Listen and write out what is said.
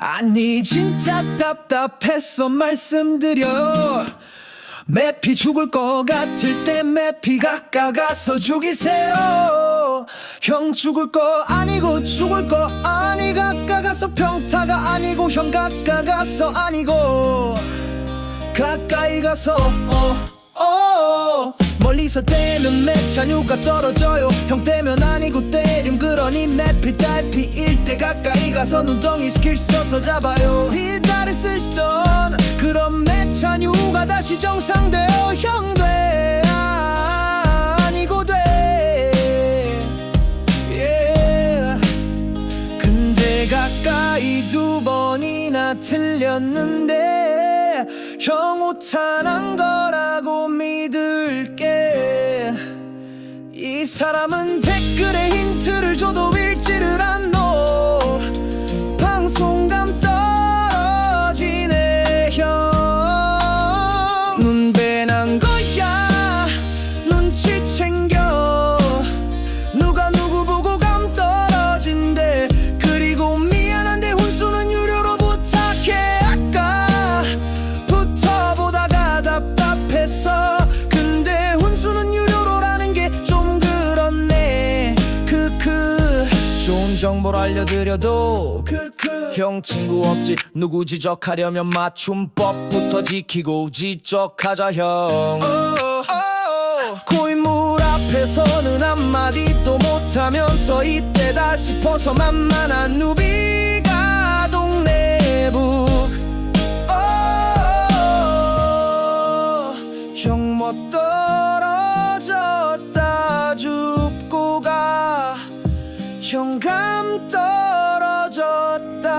아니 진짜 답답했어. 말씀드려. 매피 죽을 것 같을 때 매피 가까가서 죽이세요. 형 죽을 거 아니고 죽을 거 아니 가까가서 평타가 아니고 형 가까가서 아니고 가까이 가서 어, 어. 멀리서 때면 매찬유가 떨어져요. 형 때면 아니고 때림 그러니 매피 딸피일 때 가까이 가서 눈덩이 스킬 써서 잡아요. 이달에 쓰시던 그런 매찬유가 다시 정상되어 형돼 아니고 돼. Yeah. 근데 가까이 두 번이나 틀렸는데 형 오탄한 거라고 믿을게 이 사람은 댓글에 힌트를 줘도 읽지를 않노. 방송감 떨어지네 형. 눈배난 거야. 눈치 챙겨 정보를 알려드려도 형 친구 없지. 누구 지적하려면 맞춤법부터 지키고 지적하자 형. 고인물 앞에서는 한마디도 못하면서 이때 다 싶어서 만만한 누비가 동네북. 형뭐 떨 가 영감 떨어졌다